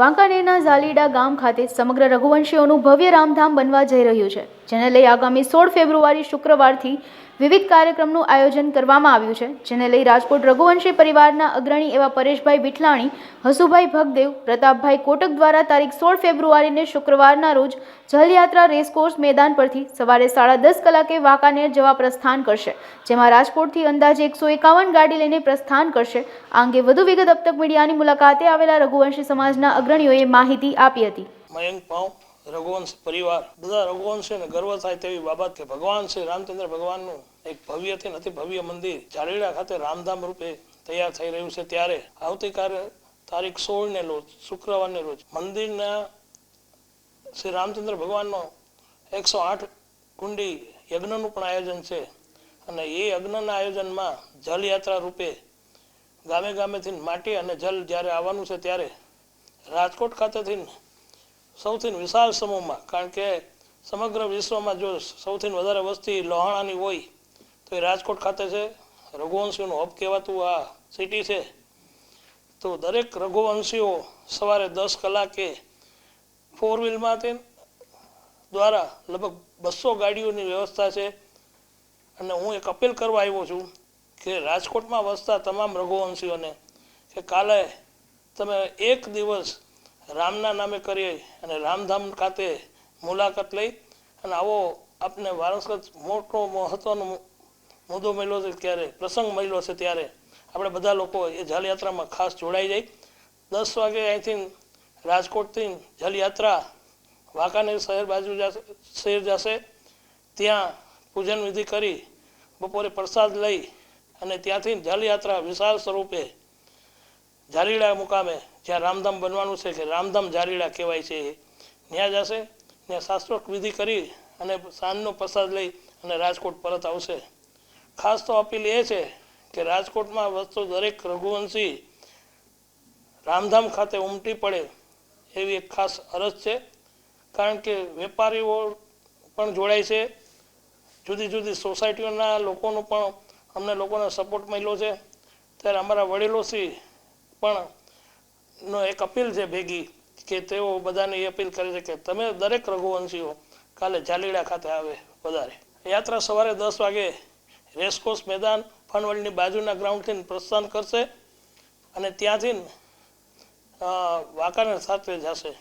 વાંકાનેરના ઝાલીડા ગામ ખાતે સમગ્ર રઘુવંશીઓનું ભવ્ય રામધામ બનવા જઈ રહ્યું છે. જેને લઈ આગામી સોળ ફેબ્રુઆરી શુક્રવારથી વિવિધ કાર્યક્રમનું આયોજન કરવામાં આવ્યું છે, જેને લઈ રાજકોટ રઘુવંશી પરિવારના અગ્રણી એવા પરેશભાઈ વિઠલાણી, હસુભાઈ ભગદેવ, પ્રતાપભાઈ કોટક દ્વારા તારીખ સોળ ફેબ્રુઆરીને શુક્રવારના રોજ જલયાત્રા રેસકોર્સ મેદાન પરથી સવારે સાડા દસ કલાકે વાંકાનેર જવા પ્રસ્થાન કરશે, જેમાં રાજકોટથી અંદાજે એકસો એકાવન ગાડી લઈને પ્રસ્થાન કરશે. આ અંગે વધુ વિગત અપતક મીડિયાની મુલાકાતે આવેલા રઘુવંશી સમાજના અગ્રણીઓએ માહિતી આપી હતી. મયંક રઘુવંશ પરિવાર, બધા રઘુવંશીને ગર્વ થાય તેવી બાબત કે ભગવાન શ્રી રામચંદ્ર ભગવાનનું એક ભવ્યથી નથી ભવ્ય મંદિર ચારેડા ખાતે રામધામ રૂપે તૈયાર થઈ રહ્યું છે ત્યારે આવતીકાલે તારીખ સોળને રોજ, શુક્રવારને રોજ મંદિરના શ્રી રામચંદ્ર ભગવાનનો એકસો આઠ કુંડી યજ્ઞનું પણ આયોજન છે અને એ યજ્ઞના આયોજનમાં જલયાત્રા રૂપે ગામે ગામેથી માટી અને જલ જ્યારે આવવાનું છે ત્યારે રાજકોટ ખાતેથી સૌથી વિશાળ સમૂહમાં, કારણ કે સમગ્ર વિશ્વમાં જો સૌથી વધારે વસ્તી લોહાણાની હોય, તો એ રાજકોટ ખાતે છે. રઘુવંશીઓનું હબ કહેવાતું આ સિટી છે. તો દરેક રઘુવંશીઓ સવારે દસ કલાકે ફોર વ્હીલમાંથી દ્વારા લગભગ બસો ગાડીઓની વ્યવસ્થા છે. અને હું એક અપીલ કરવા આવ્યો છું કે રાજકોટમાં વસતા તમામ રઘુવંશીઓને કે કાલે તમે એક દિવસ રામના નામે કરીએ અને રામધામ ખાતે મુલાકાત લઈ અને આવો આપને વારસગત મોટો મહત્વનો મુદ્દો મળ્યો છે ત્યારે, પ્રસંગ મળ્યો છે ત્યારે આપણે બધા લોકો એ જલયાત્રામાં ખાસ જોડાઈ જાય દસ વાગે અહીંથી રાજકોટથી જલયાત્રા વાંકાનેર શહેર બાજુ શહેર જશે. ત્યાં પૂજન વિધિ કરી બપોરે પ્રસાદ લઈ અને ત્યાંથી જલયાત્રા વિશાળ સ્વરૂપે ઝાલીડા મુકામે જ્યાં રામધામ બનવાનું છે કે રામધામ જારીડા કહેવાય છે એ. ત્યાં જશે ત્યાં શાસ્ત્રોક્ત વિધિ કરી અને સાંજનો પ્રસાદ લઈ અને રાજકોટ પરત આવશે. ખાસ તો અપીલ એ છે કે રાજકોટમાં વસતો દરેક રઘુવંશી રામધામ ખાતે ઉમટી પડે એવી એક ખાસ અરજ છે. કારણ કે વેપારીઓ પણ જોડાય છે. જુદી જુદી સોસાયટીઓના લોકોનો પણ અમને લોકોને સપોર્ટ મળ્યો છે. ત્યારે અમારા વડીલોશ્રી પણ નો એક અપીલ છે ભેગી કે તેઓ બધાને એ અપીલ કરે છે કે તમે દરેક રઘુવંશીઓ કાલે ઝાલીડા ખાતે આવે વધારે. યાત્રા સવારે દસ વાગે રેસકોર્સ મેદાન ફનવલની બાજુના ગ્રાઉન્ડથી પ્રસ્થાન કરશે અને ત્યાંથી વાંકાનેર સાથે જશે.